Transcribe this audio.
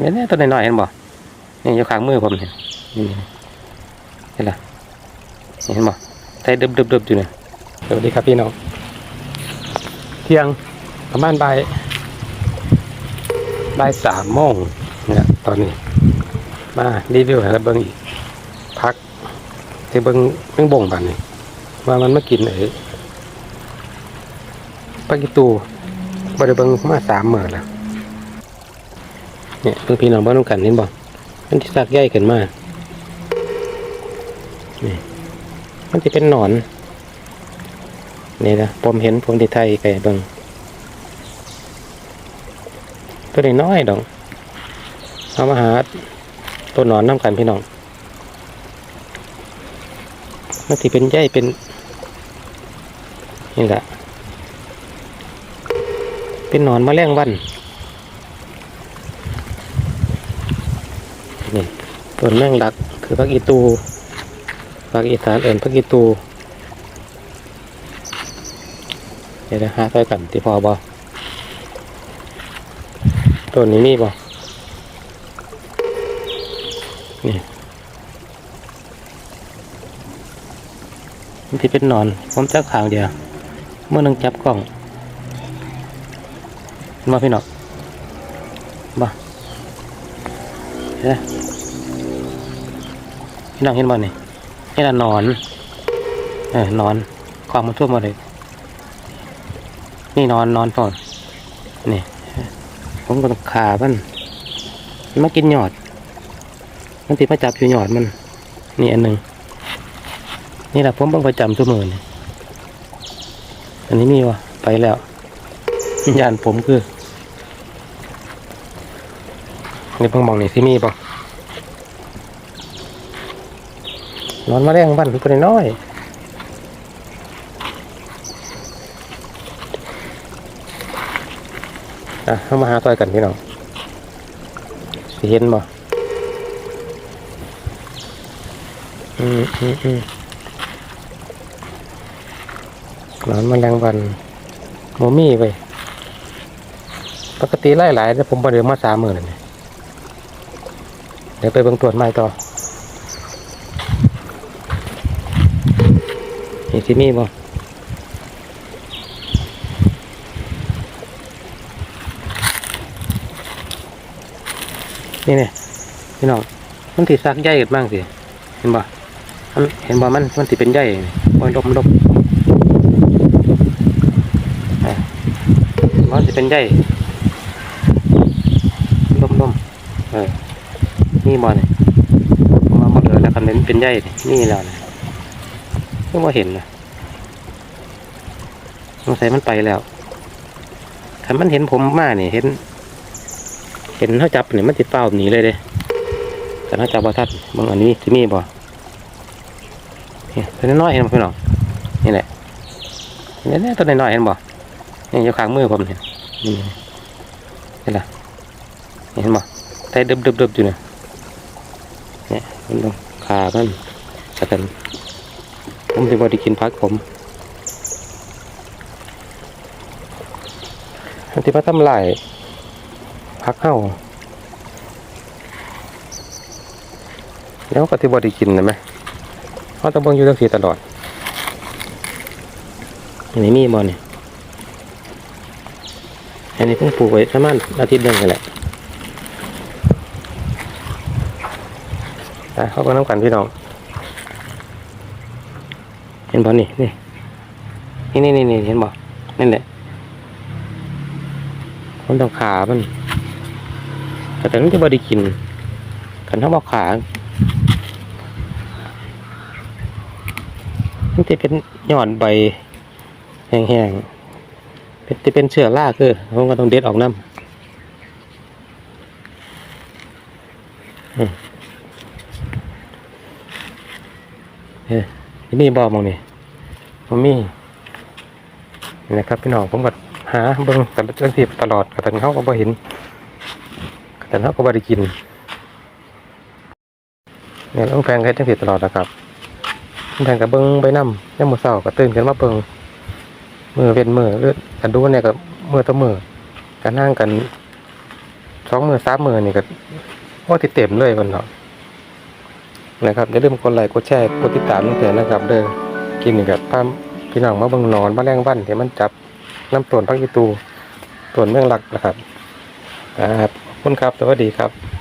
เนี่ยตัวน้อยๆเห็นบ่นี่อยู่ข้างมือผมเนี่ยนี่เห็นล่ะเห็นบ่ไตดึบดึบดึบอยู่เนี่ยสวัสดีครับพี่น้องเที่ยงประมาณบ่ายบ่ายสามโมงเนี่ยตอนนี้ มารีวิวให้กับเบิ้งอีกพักที่เบิ้งเบิ้งบ่งบันนี่ว่ามันมากินไอ้ปลากิตูบริเบิ้งมาสามหมื่นแล้ว เนี่ยเพิ่งพี่น้องบ้านน้องกันเห็นบ่มันที่สักใหญ่ขึ้นมานี่มันจะเป็นหนอนนี่นะผมเห็นผมที่ไทยไก่เบิ้งตัวน้อยดอกเอามาหาตัวหนอนน้ำกันพี่น้องมันสิเป็นใยเป็นนี่แหละเป็นหนอนมาแมลงวัน นี่ต้นแมงลักคือพักอีตูพักอีสานเอิญพักอีตูเดี๋ยวนะหาใส่กันที่พอบอต้นนี้มีบอนี่มันที่เป็นนอน ผมจับขางเดียว เมื่อนึงจับกล้องมาพี่น้องมา นไหมพี่น้องเห็นบ่นี่นี่ละนอน เออนอนกองมันทั่วหมาเลย นี่นอนนอนก่อนนี่ ผมก็ต้องขามันมันมากินหยอด มันติดมาจับอยู่หยอดมัน นี่อันหนึ่งนี่แหละผมเพิ่งประจำตัวมือนี่อันนี้มีวะไปแล้วยานผมคือ นี่เพิ่งมองนี่สิมีป่ะนอนมาแรงบ้านพี่คนน้อยอะเข้ามาหาต่อยกันพี่น้องสิเห็นบ่อืมอืมอืมนอนแมลงวันโมมี่ไปปกติไล่หลายแต่ผมประเดี๋ยวมาสามหมื่นเลย เดี๋ยวไปเบิ่งตรวจใหม่ต่อนี่ที่นี่บ่นี่เนี่ยพี่น้องมันติดซักใหญ่กันบ้างสิเห็นบ่มันเห็นบ่มันมันสิเป็นใหญ่บอยลมลมอะมันสิเป็นใหญ่ลมลมเออ นี่บ่เนี่ยมาหมดเลยแล้วกันเป็นเป็นใหญ่นี่นี่แล้วนะเพิ่งมาเห็นนะสงสัยมันไปแล้วถ้ามันเห็นผมมาเนี่ยเห็น เห็นเขาจับเนี่ยมันติดเป้าหนีเลยเด้แต่ถ้าจับบ่ทัดบางอันนี้ที่มีบ่เนี่ยตัวน้อยเห็นบ่พี่น้องนี่แหละเนี่ยเนี่ยตัวน้อยเห็นบ่นี่อยู่ข้างมือผมเนี่ยนี่เห็นล่ะเห็นบ่ไตดึบดึบดึบอยู่เนี่ย มันต้องขามันแต่กันผมจะบ่ได้กินพักผมอันที่มาทำลายพักเข้าแล้วก็ที่บไดีกินนะไหมเขาต้องเบิ่งอยู่ตั้งสีตลอดอันนี้มีบอลเนี่ยอันนี้เพิ่งปลูกไว้ประมาณอาทิตย์นึงนี่แหละ เขาก็น้ำกันพี่น้อง เห็นบอลนี่นี่นี่นี่นี่เห็นบอนั่นแหละผมต้องขามันแต่แต่มันจะบไดีกินกันถ้าบอกขามันจะเป็นหย่อนใบแห้งๆเป็นจะเป็นเชื้อราคือผมก็ต้องเด็ดออกน้ำอืม เฮ้ยที่นี่บอมองนี่มันมีนี่นะครับพี่น้องผมก็หาเบิ้งแต่เรื่องทีตลอดกระตันเขาก็บ่เห็นกระตันเขาก็บ่ได้กินเนี่ยต้องแพงแค่จังสิตลอดนะครับแทนกับเบิ้งใบน้ำยังมือเสาก็ตื่นขึ้นมาเบิ้งมือเป็นมือเลือดกันดูเนี่ยกับมือต่อมือกันนั่งกันสองมือสามมือนี่ก็ว่าติดเต็มเลยคนเนาะ นะครับอย่าลืมกดไลค์กดแชร์กดติดตามตั้งแต่นะครับ เด้อกินนี่กับพาพี่น้องมาบังนอนมาแรงวันที่มันจับน้ำต้นพักยีตูต้นเมืองหลักนะครับครับคุณครับสวัสดีครับ